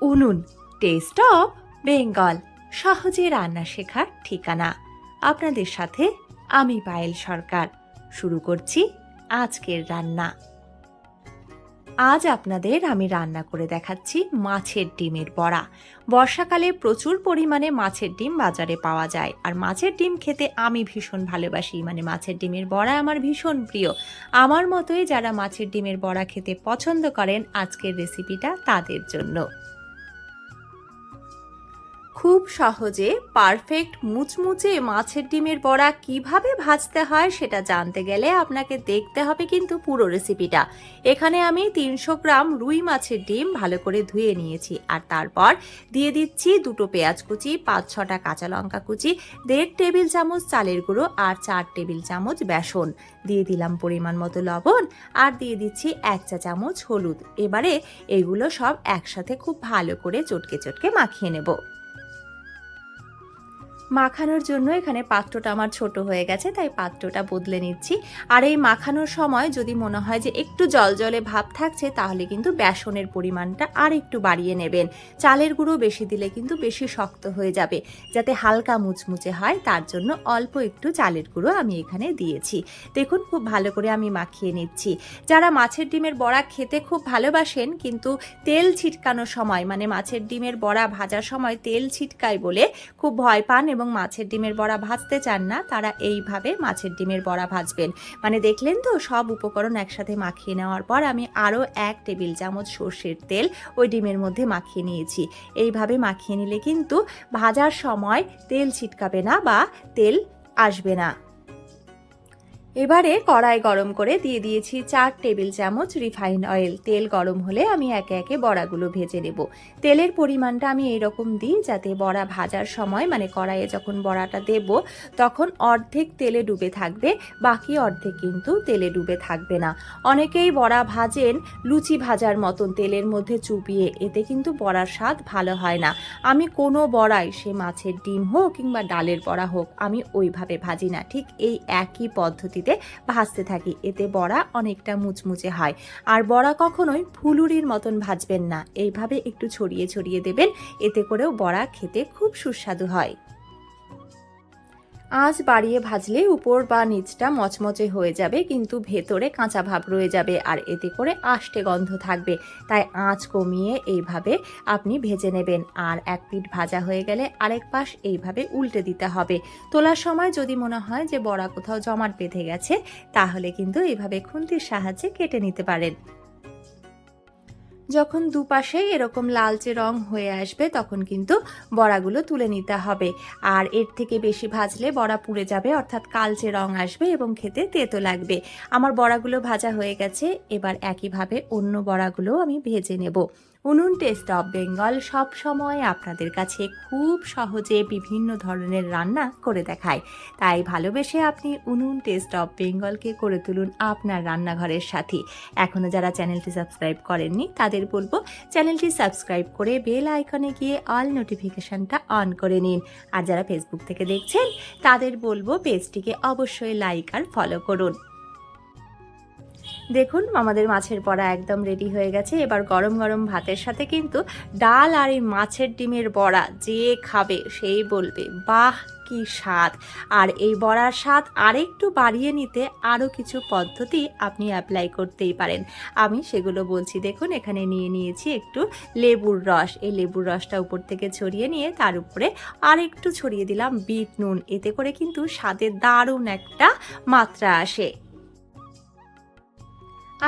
উনুন test of Bengal সহজে রান্না শেখার ঠিকানা। আপনাদের সাথে আমি পায়েল সরকার। শুরু করছি আজকের রান্না। আজ আপনাদের আমি রান্না করে দেখাচ্ছি মাছের ডিমের বড়া। বর্ষাকালে প্রচুর পরিমাণে মাছের ডিম বাজারে পাওয়া যায়। আর মাছের ডিম খেতে আমি ভীষণ ভালোবাসি। মানে মাছের ডিমের বড়া আমার ভীষণ প্রিয়। আমার মতোই যারা মাছের ডিমের বড়া খেতে পছন্দ করেন, আজকের রেসিপিটা তাদের জন্য। খুব সহজে পারফেক্ট মুচমুচে মাছের ডিমের বড়া কীভাবে ভাজতে হয় সেটা জানতে গেলে আপনাকে দেখতে হবে কিন্তু পুরো রেসিপিটা এখানে আমি তিনশো গ্রাম রুই মাছের ডিম ভালো করে ধুয়ে নিয়েছি আর তারপর দিয়ে দিচ্ছি দুটো পেঁয়াজ কুচি, পাঁচ ছটা কাঁচা লঙ্কা কুচি, দেড় টেবিল চামচ চালের গুঁড়ো আর চার টেবিল চামচ বেসন। দিয়ে দিলাম পরিমাণ মতো লবণ আর দিয়ে দিচ্ছি এক চা চামচ হলুদ। এবারে এগুলো সব একসাথে খুব ভালো করে চটকে চটকে মাখিয়ে নেব। মাখানোর জন্য এখানে পাত্রটা আমার ছোট হয়ে গেছে, তাই পাত্রটা বদলে নিচ্ছি। আর এই মাখানোর সময় যদি মনে হয় যে একটু জল জলে ভাব থাকছে, তাহলে কিন্তু বেসনের পরিমাণটা আর একটু বাড়িয়ে নেবেন। চালের গুঁড়ো বেশি দিলে কিন্তু বেশি শক্ত হয়ে যাবে, যাতে হালকা মুচমুচে হয়, তার জন্য অল্প একটু চালের গুঁড়ো আমি এখানে দিয়েছি। দেখুন, খুব ভালো করে আমি মাখিয়ে নিচ্ছি। যারা মাছের ডিমের বড়া খেতে খুব ভালোবাসেন, কিন্তু তেল ছিটকানোর সময় মানে মাছের ডিমের বড়া ভাজার সময় তেল ছিটকায় বলে খুব ভয় পান এবং মাছের ডিমের বড়া ভাজতে চান না, তারা এইভাবে মাছের ডিমের বড়া ভাজবেন। মানে দেখলেন তো, সব উপকরণ একসাথে মাখিয়ে নেওয়ার পর আমি আরও এক টেবিল চামচ সর্ষের তেল ওই ডিমের মধ্যে মাখিয়ে নিয়েছি। এইভাবে মাখিয়ে নিলে কিন্তু ভাজার সময় তেল ছিটকাবে না বা তেল আসবে না। এবারে কড়াই গরম করে দিয়ে দিয়েছি চার টেবিল চামচ রিফাইন অয়েল। তেল গরম হলে আমি একে একে বড়াগুলো ভেজে নেব। তেলের পরিমাণটা আমি এরকম দিই যাতে বড়া ভাজার সময় মানে কড়াইয়ে যখন বড়াটা দেব, তখন অর্ধেক তেলে ডুবে থাকবে, বাকি অর্ধেক কিন্তু তেলে ডুবে থাকবে না। অনেকেই বড়া ভাজেন লুচি ভাজার মতন তেলের মধ্যে চুপিয়ে এতে কিন্তু বড়ার স্বাদ ভালো হয় না। আমি কোনো বড়াই, সে মাছের ডিম হোক কিংবা ডালের বড়া হোক, আমি ওইভাবে ভাজি না। ঠিক এই একই পদ্ধতিতে ভাজতে থাকি। এতে বড়া অনেকটা মুচমুচে হয়। আর বড়া কখনোই ফুলুরির মতন ভাজবেন না। এইভাবে একটু ছড়িয়ে ছড়িয়ে দেবেন। এতে করেও বড়া খেতে খুব সুস্বাদু হয়। আঁচ বাড়িয়ে ভাজলে উপর বা নিচটা মচমচে হয়ে যাবে, কিন্তু ভেতরে কাঁচা ভাব রয়ে যাবে আর এতে করে আষ্টে গন্ধ থাকবে। তাই আঁচ কমিয়ে এইভাবে আপনি ভেজে নেবেন। আর এক পিঠ ভাজা হয়ে গেলে আরেক পাশ এইভাবে উল্টে দিতে হবে। তোলার সময় যদি মনে হয় যে বড়া কোথাও জমাট বেঁধে গেছে, তাহলে কিন্তু এইভাবে খুন্তির সাহায্যে কেটে নিতে পারেন। যখন দুপাশেই এরকম লালচে রং হয়ে আসবে, তখন কিন্তু বড়াগুলো তুলে নিতে হবে। আর এর থেকে বেশি ভাজলে বড়া পুড়ে যাবে, অর্থাৎ কালচে রং আসবে এবং খেতে তেতো লাগবে। আমার বড়াগুলো ভাজা হয়ে গেছে, এবার একইভাবে অন্য বড়াগুলো আমি ভেজে নেব। উনুন টেস্ট অফ বেঙ্গল সব সময় আপনাদের কাছে খুব সহজে বিভিন্ন ধরনের রান্না করে দেখায়। তাই ভালোবেসে আপনি উনুন টেস্ট অফ বেঙ্গলকে করে তুলুন আপনার রান্নাঘরের সাথে। এখনও যারা চ্যানেলটি সাবস্ক্রাইব করেননি, তাদের বলব চ্যানেলটি সাবস্ক্রাইব করে বেল আইকনে গিয়ে অল নোটিফিকেশনটা অন করে নিন। আর যারা ফেসবুক থেকে দেখছেন, তাদের বলব পেজটিকে অবশ্যই লাইক আর ফলো করুন। দেখুন, আমাদের মাছের বড়া একদম রেডি হয়ে গেছে। এবার গরম গরম ভাতের সাথে কিন্তু ডাল আর এই মাছের ডিমের বড়া যে খাবে সেই বলবে, বাহ, কি স্বাদ! আর এই বড়ার স্বাদ আরেকটু বাড়িয়ে নিতে আরও কিছু পদ্ধতি আপনি অ্যাপ্লাই করতেই পারেন। আমি সেগুলো বলছি, দেখুন, এখানে নিয়ে নিয়েছি একটু লেবুর রস। এই লেবুর রসটা উপর থেকে ছড়িয়ে নিয়ে তার উপরে আর একটু ছড়িয়ে দিলাম বিট নুন। এতে করে কিন্তু স্বাদের দারুণ একটা মাত্রা আসে।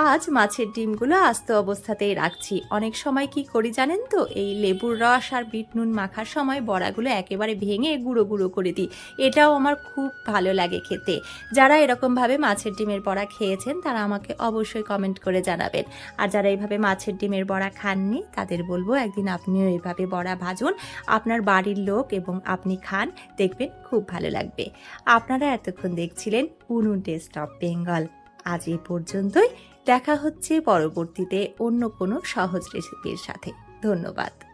আজ মাছের ডিমগুলো আস্ত অবস্থাতেই রাখছি। অনেক সময় কি করি জানেন তো? এই লেবুর রস আর বিট নুন মাখার সময় বড়াগুলো একেবারে ভেঙে গুঁড়ো গুঁড়ো করে দিই। এটাও আমার খুব ভালো লাগে খেতে। যারা এরকমভাবে মাছের ডিমের বড়া খেয়েছেন, তারা আমাকে অবশ্যই কমেন্ট করে জানাবেন। আর যারা এইভাবে মাছের ডিমের বড়া খাননি, তাদের বলব একদিন আপনিও এইভাবে বড়া ভাজুন। আপনার বাড়ির লোক এবং আপনি খান, দেখবেন খুব ভালো লাগবে। আপনারা এতক্ষণ দেখছিলেন উনুন টেস্ট অফ বেঙ্গল। আজ এই পর্যন্তই। দেখা হচ্ছে পরবর্তীতে অন্য কোনো সহজ রেসিপির সাথে। ধন্যবাদ।